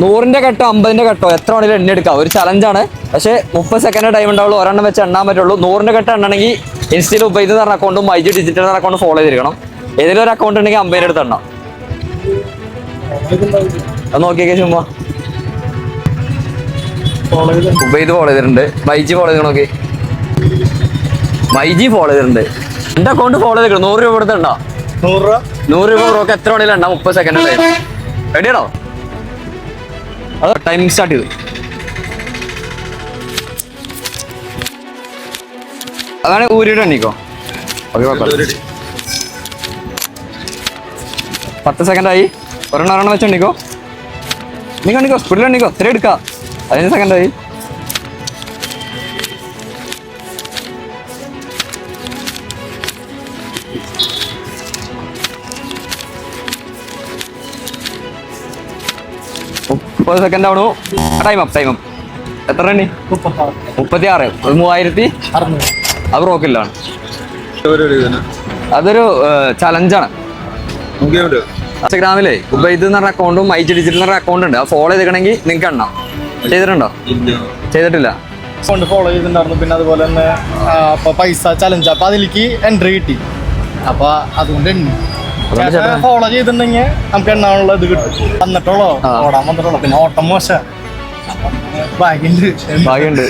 നൂറിന്റെ കട്ടോ അമ്പതിന്റെ കട്ടോ എത്ര വേണമെങ്കിലും എണ്ണ എടുക്കാം. ഒരു ചലഞ്ചാണ് പക്ഷേ മുപ്പത് സെക്കൻഡ് ടൈം ഉണ്ടാവുള്ളൂ ഒരെണ്ണം വെച്ച് എണ്ണാൻ പറ്റുള്ളൂ. നൂറിന്റെ കട്ട എണ്ണണമെങ്കിൽ ഇൻസ്റ്റയിൽ ഉപയോഗിച്ച് എന്ന് പറഞ്ഞ അക്കൗണ്ടും മൈജി ഡിജിറ്റൽ എന്ന അക്കൗണ്ട് ഫോളോ ചെയ്തിരിക്കണം. ഏതെങ്കിലും ഒരു അക്കൗണ്ട് ഉണ്ടെങ്കിൽ അമ്പതിന്റെ അടുത്ത് എണ്ണാം. അത് നോക്കിയേക്കെ ചുമ്മാ. ഉബൈദ് ഫോളോ ചെയ്തിട്ടുണ്ട്. മൈജി ഫോളോ ചെയ്ത് നോക്കി. മൈജി ഫോളോ ചെയ്തിട്ടുണ്ട്. എന്റെ അക്കൗണ്ട് ഫോളോ ചെയ്തിട്ടുണ്ട് നൂറ് രൂപ കൊടുത്തിട്ടുണ്ടോ നൂറ് രൂപ. നൂറ് രൂപ ബ്രോക്ക് എത്ര വേണമെങ്കിലും ഉണ്ടാവും മുപ്പത് സെക്കൻഡ് ടൈം റെഡിയാണോ അത് ടൈമിംഗ് സ്റ്റാർട്ട് ചെയ്തു. അതാണ് ഊരിയുടെ എണ്ണിക്കോ പത്ത് സെക്കൻഡ് ആയി. ഒരെണ്ണം ഒരെണ്ണം വെച്ച് എണ്ണിക്കോ നീ എണ്ണിക്കോ സ്പീഡിൽ എണ്ണിക്കോ ഇത്ര എടുക്കാം. പതിനഞ്ച് സെക്കൻഡ് ആയി. മുപ്പത് സെക്കൻഡ് ആവണു. ടൈം അപ്പ് ടൈം അപ്പ് എത്ര എണ്ണി മുപ്പത്തി ആറ് മൂവായിരത്തി അത് റോക്കില്ലാണ് അതൊരു ചലഞ്ചാണ് ഇൻസ്റ്റാഗ്രാമിലെ ഉബൈദ് എന്ന് പറഞ്ഞ അക്കൗണ്ടും ഐ ജി ഡിജിറ്റൽ എന്ന് പറഞ്ഞ അക്കൗണ്ട് ഉണ്ട്. ആ ഫോളോ ചെയ്തിട്ടുണ്ടെങ്കിൽ നിങ്ങൾക്ക് എണ്ണാം. ചെയ്തിട്ടുണ്ടോ? ചെയ്തിട്ടില്ല. അക്കൗണ്ട് ഫോളോ ചെയ്തിട്ടുണ്ടായിരുന്നു. പിന്നെ അതുപോലെ തന്നെ പൈസ ചലഞ്ച് അപ്പൊ അതിലേക്ക് എൻട്രി കിട്ടി. അപ്പൊ അതുകൊണ്ട് എണ്ണി. ഫോളോ ചെയ്തിട്ടുണ്ടെങ്കിൽ നമുക്ക് എണ്ണാനുള്ള ഇത് കിട്ടും. വന്നിട്ടുള്ളോ. ഓടാൻ വന്നിട്ടുള്ളോ? പിന്നെ ഓട്ടം മോശ. ഭാഗ്യണ്ട്. ഭാഗ്യമുണ്ട്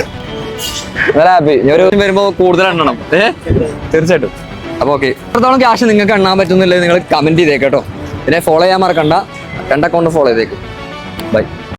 ഹാപ്പി ഞാൻ ഒരു ദിവസം വരുമ്പോൾ കൂടുതൽ എണ്ണണം. ഏ? തീർച്ചയായിട്ടും. അപ്പോൾ ഓക്കെ എത്രത്തോളം ക്യാഷ് നിങ്ങൾക്ക് എണ്ണാൻ പറ്റുന്നില്ലേ നിങ്ങൾ കമന്റ് ചെയ്തേക്ക് കേട്ടോ. പിന്നെ ഫോളോ ചെയ്യാൻ മറക്കണ്ട. രണ്ട് അക്കൗണ്ട് ഫോളോ ചെയ്തേക്കും. ബൈ